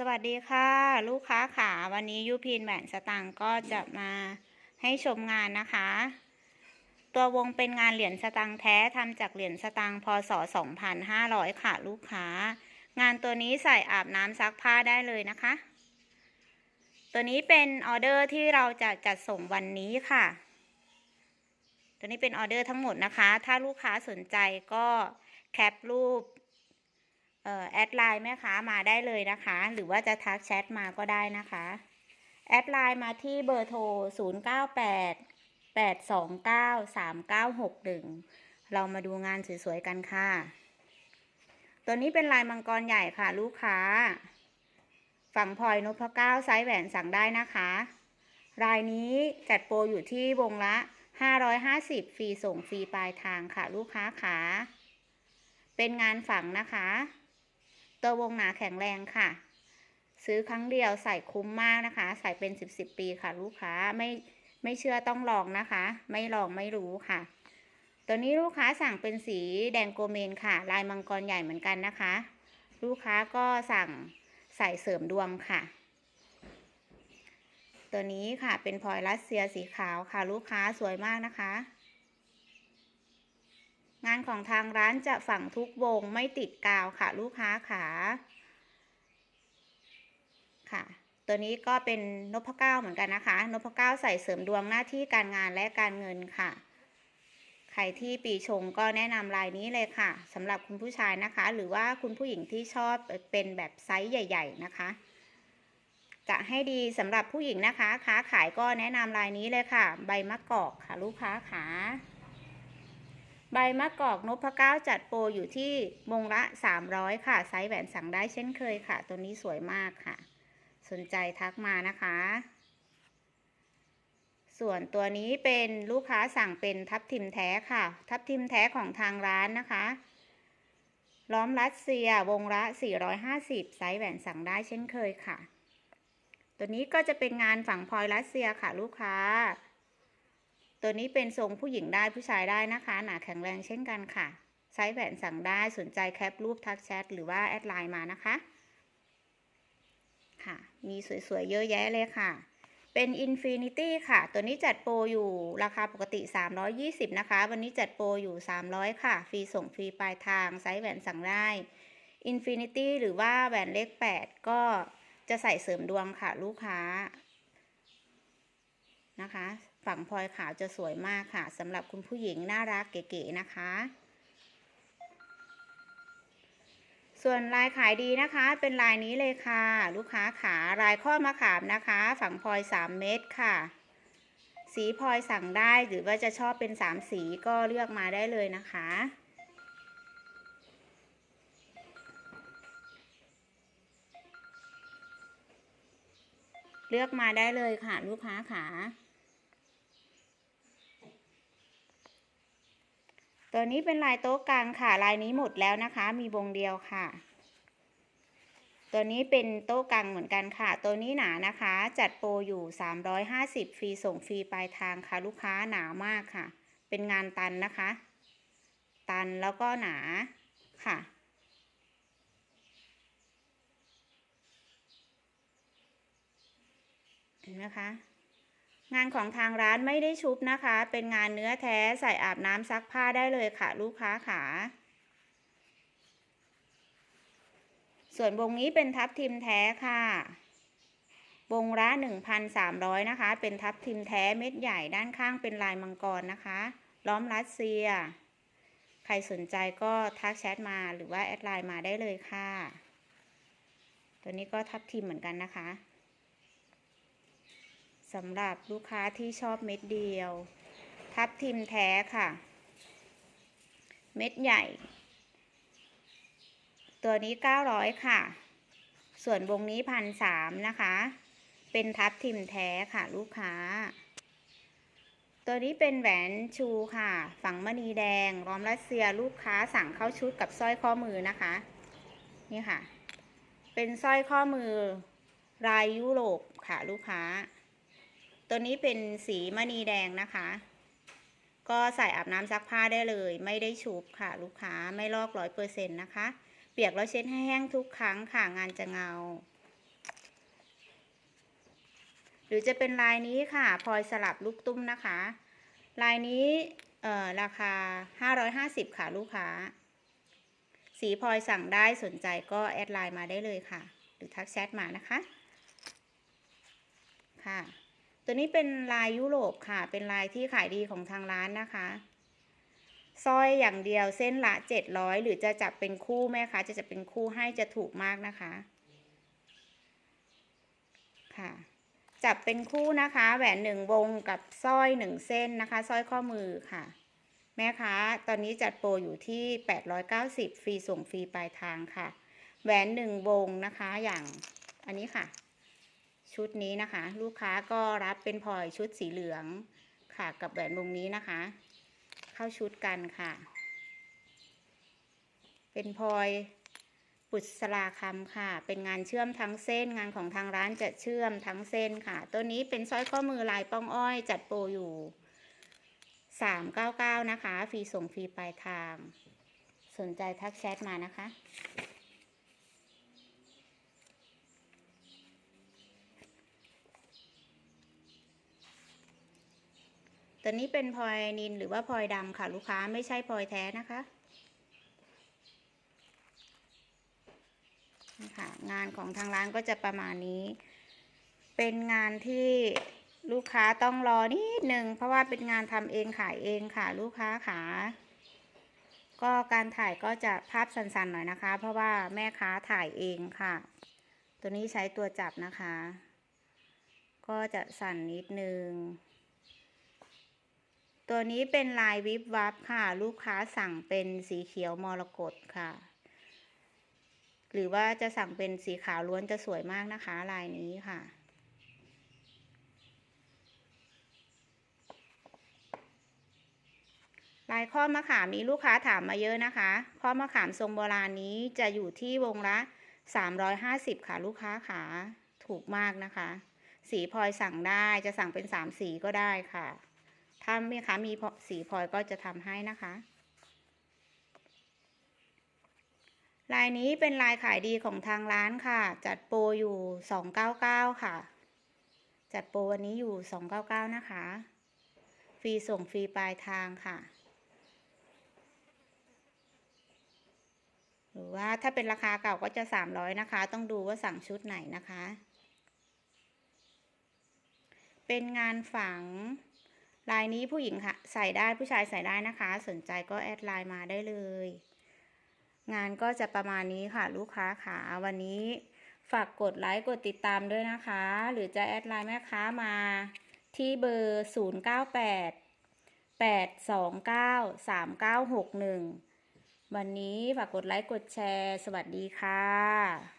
สวัสดีค่ะ ลูกค้าขาวันนี้ยูพินแหวนสตางก็จะมาให้ชมงานนะคะ ตัววงเป็นงานเหรียญสตางแท้ทำจากเหรียญสตางพศ 2500 ค่ะ ลูกค้า งานตัวนี้ใส่อาบน้ำซักผ้าได้เลยนะคะ ตัวนี้เป็นออเดอร์ที่เราจะจัดส่งวันนี้ค่ะ ตัวนี้เป็นออเดอร์ทั้งหมดนะคะ ถ้าลูกค้าสนใจก็แคปรูป แอดไลน์แม่ค้ามาได้เลยนะคะ หรือว่าจะทักแชทมาก็ได้นะคะ แอดไลน์มาที่เบอร์โทร 0 9 8 8 2 9 3 9 6 1 เรามาดูงานสวยๆกันค่ะ ตัวนี้เป็นลายมังกรใหญ่ค่ะลูกค้า ฝั่งพลอยนพเก้าไซส์แหวนสั่งได้นะคะ รายนี้จัดโปรอยู่ที่วงละ 550 ฟรีส่งฟรีปลายทางค่ะ ลูกค้าขาเป็นงานฝังนะคะ ตัววงหนาแข็งแรงค่ะ ซื้อครั้งเดียวใส่คุ้มมากนะคะ ใส่เป็นสิบสิบปีค่ะ ลูกค้าไม่ไม่เชื่อต้องลองนะคะ ไม่ลองไม่รู้ค่ะ ตัวนี้ลูกค้าสั่งเป็นสีแดงโกเมนค่ะ ลายมังกรใหญ่เหมือนกันนะคะ ลูกค้าก็สั่งใส่เสริมดวงค่ะ ตัวนี้ค่ะเป็นพลอยรัสเซียสีขาวค่ะ ลูกค้าสวยมากนะคะานของทางร้านจะฝังทุกวงไม่ติดกาวค่ะลูกค้าขาค่ะ ตัวนี้ก็เป็นนพเก้าเหมือนกันนะคะ นพเก้าใส่เสริมดวงหน้าที่การงานและการเงินค่ะ ใครที่ปีชงก็แนะนำลายนี้เลยค่ะสำหรับคุณผู้ชายนะคะ หรือว่าคุณผู้หญิงที่ชอบเป็นแบบไซส์ใหญ่ ๆ นะคะจะให้ดีสำหรับผู้หญิงนะคะ ค้าขายก็แนะนำลายนี้เลยค่ะ ใบมะกอกค่ะ ลูกค้าขา ใบมะกอกนพเก้าจัดโปรอยู่ที่วงละ 300 ค่ะ ไซส์แหวนสั่งได้เช่นเคยค่ะ ตัวนี้สวยมากค่ะ สนใจทักมานะคะ ส่วนตัวนี้เป็นลูกค้าสั่งเป็นทับทิมแท้ค่ะ ทับทิมแท้ของทางร้านนะคะ ล้อมรัสเซียวงละ 450 ไซส์แหวนสั่งได้เช่นเคยค่ะ ตัวนี้ก็จะเป็นงานฝังพลอยรัสเซียค่ะลูกค้า ตัวนี้เป็นทรงผู้หญิงได้ผู้ชายได้นะคะ หนาแข็งแรงเช่นกันค่ะ ไซส์แหวนสั่งได้สนใจแคปรูปทักแชทหรือว่าแอดไลน์มานะคะ ค่ะ มีสวยๆ เยอะแยะเลยค่ะ เป็น Infinity ค่ะ ตัวนี้จัดโปรอยู่ราคาปกติ 320 นะคะ วันนี้จัดโปรอยู่ 300 ค่ะ ฟรีส่งฟรีปลายทาง ไซส์แหวนสั่งได้ Infinity หรือว่าแหวนเลข 8 ก็จะใส่เสริมดวงค่ะลูกค้านะคะ ฝั่งพลอยขาวจะสวยมากค่ะสำหรับคุณผู้หญิงน่ารักเก๋ๆนะคะ ส่วนลายขายดีนะคะ เป็นลายนี้เลยค่ะ ลูกค้าขาลายข้อมะขามนะคะ ฝั่งพลอย3 เม็ดค่ะ สีพลอยสั่งได้หรือว่าจะชอบเป็น 3 สีก็เลือกมาได้เลยนะคะเลือกมาได้เลยค่ะ ลูกค้าขา ตัวนี้เป็นลายโต๊ะกลางค่ะ ลายนี้หมดแล้วนะคะ มีวงเดียวค่ะ ตัวนี้เป็นโต๊ะกลางเหมือนกันค่ะ ตัวนี้หนานะคะ จัดโปรอยู่ 350 ฟรีส่งฟรีปลายทางค่ะ ลูกค้าหนามากค่ะ เป็นงานตันนะคะ ตันแล้วก็หนาค่ะเห็นไหมคะ งานของทางร้านไม่ได้ชุบนะคะ เป็นงานเนื้อแท้ใส่อาบน้ำซักผ้าได้เลยค่ะ ลูกค้าขาส่วนวงนี้เป็นทับทิมแท้ค่ะ วงละ1,300 นะคะ เป็นทับทิมแท้เม็ดใหญ่ด้านข้างเป็นลายมังกรนะคะ ล้อมรัสเซีย ใครสนใจก็ทักแชทมาหรือว่าแอดไลน์มาได้เลยค่ะ ตัวนี้ก็ทับทิมเหมือนกันนะคะ สำหรับลูกค้าที่ชอบเม็ดเดียว ทับทิมแท้ค่ะ เม็ดใหญ่ ตัวนี้ 900 ค่ะ ส่วนวงนี้พันสามนะคะ เป็นทับทิมแท้ค่ะลูกค้า ตัวนี้เป็นแหวนชูค่ะ ฝังมณีแดงล้อมรัสเซียลูกค้าสั่งเข้าชุดกับสร้อยข้อมือนะคะ นี่ค่ะ เป็นสร้อยข้อมือลายยุโรปค่ะลูกค้า ตัวนี้เป็นสีมณีแดงนะคะ ก็ใส่อาบน้ำซักผ้าได้เลย ไม่ได้ชุบค่ะ ลูกค้าไม่ลอกร้อยเปอร์เซ็นต์นะคะ เปียกแล้วเช็ดให้แห้งทุกครั้งค่ะงานจะเงา หรือจะเป็นลายนี้ค่ะพลอยสลับลูกตุ้มนะคะ ลายนี้เอ่อราคา 550 ค่ะลูกค้า สีพลอยสั่งได้สนใจก็แอดไลน์มาได้เลยค่ะ หรือทักแชทมานะคะ ค่ะ ตัวนี้เป็นลายยุโรปค่ะ เป็นลายที่ขายดีของทางร้านนะคะสร้อยอย่างเดียวเส้นละ700หรือจะจับเป็นคู่แม่คะจะจับเป็นคู่ให้จะถูกมากนะคะ ค่ะ จับเป็นคู่นะคะ แหวนหนึ่งวงกับสร้อยหนึ่งเส้นนะคะสร้อยข้อมือค่ะ แม่ค้าตอนนี้จัดโปรอยู่ที่890ฟรีส่งฟรีปลายทางค่ะ แหวนหนึ่งวงนะคะอย่างอันนี้ค่ะ ชุดนี้นะคะ ลูกค้าก็รับเป็นพลอยชุดสีเหลืองค่ะกับแหวนวงนี้นะคะ เข้าชุดกันค่ะ เป็นพลอยปุษราคำค่ะ เป็นงานเชื่อมทั้งเส้นงานของทางร้านจะเชื่อมทั้งเส้นค่ะ ตัวนี้เป็นสร้อยข้อมือลายป้องอ้อย จัดโปรอยู่ 399 นะคะ ฟรีส่งฟรีปลายทาง สนใจทักแชทมานะคะ ตัวนี้เป็นพลอยนินหรือว่าพลอยดำค่ะ ลูกค้าไม่ใช่พลอยแท้นะคะค่ะงานของทางร้านก็จะประมาณนี้ เป็นงานที่ลูกค้าต้องรอนิดหนึ่งเพราะว่าเป็นงานทำเองขายเองค่ะ ลูกค้าขาก็การถ่ายก็จะภาพสั้นๆหน่อยนะคะ เพราะว่าแม่ค้าถ่ายเองค่ะ ตัวนี้ใช้ตัวจับนะคะ ก็จะสั่นนิดนึง ตัวนี้เป็นลายวิบวับค่ะ ลูกค้าสั่งเป็นสีเขียวมรกตค่ะ หรือว่าจะสั่งเป็นสีขาวล้วนจะสวยมากนะคะ ลายนี้ค่ะ ลายข้อมะขามมีลูกค้าถามมาเยอะนะคะ ข้อมะขามทรงโบราณนี้จะอยู่ที่วงละ350 ค่ะลูกค้าขาถูกมากนะคะ สีพลอยสั่งได้จะสั่งเป็น 3 สีก็ได้ค่ะ ถ้าแม่ค้ามีสีพลอยก็จะทำให้นะคะ ลายนี้เป็นลายขายดีของทางร้านค่ะ จัดโปรอยู่ 299 ค่ะ จัดโปรวันนี้อยู่ 299 นะคะ ฟรีส่งฟรีปลายทางค่ะ หรือว่าถ้าเป็นราคาเก่าก็จะ 300 นะคะ ต้องดูว่าสั่งชุดไหนนะคะ เป็นงานฝัง ลายนี้ผู้หญิงค่ะใส่ได้ผู้ชายใส่ได้นะคะ สนใจก็แอดไลน์มาได้เลย งานก็จะประมาณนี้ค่ะ ลูกค้าขาวันนี้ฝากกดไลค์กดติดตามด้วยนะคะ หรือจะแอดไลน์แม่ค้ามาที่เบอร์ 098 829 3961 วันนี้ฝากกดไลค์กดแชร์ สวัสดีค่ะ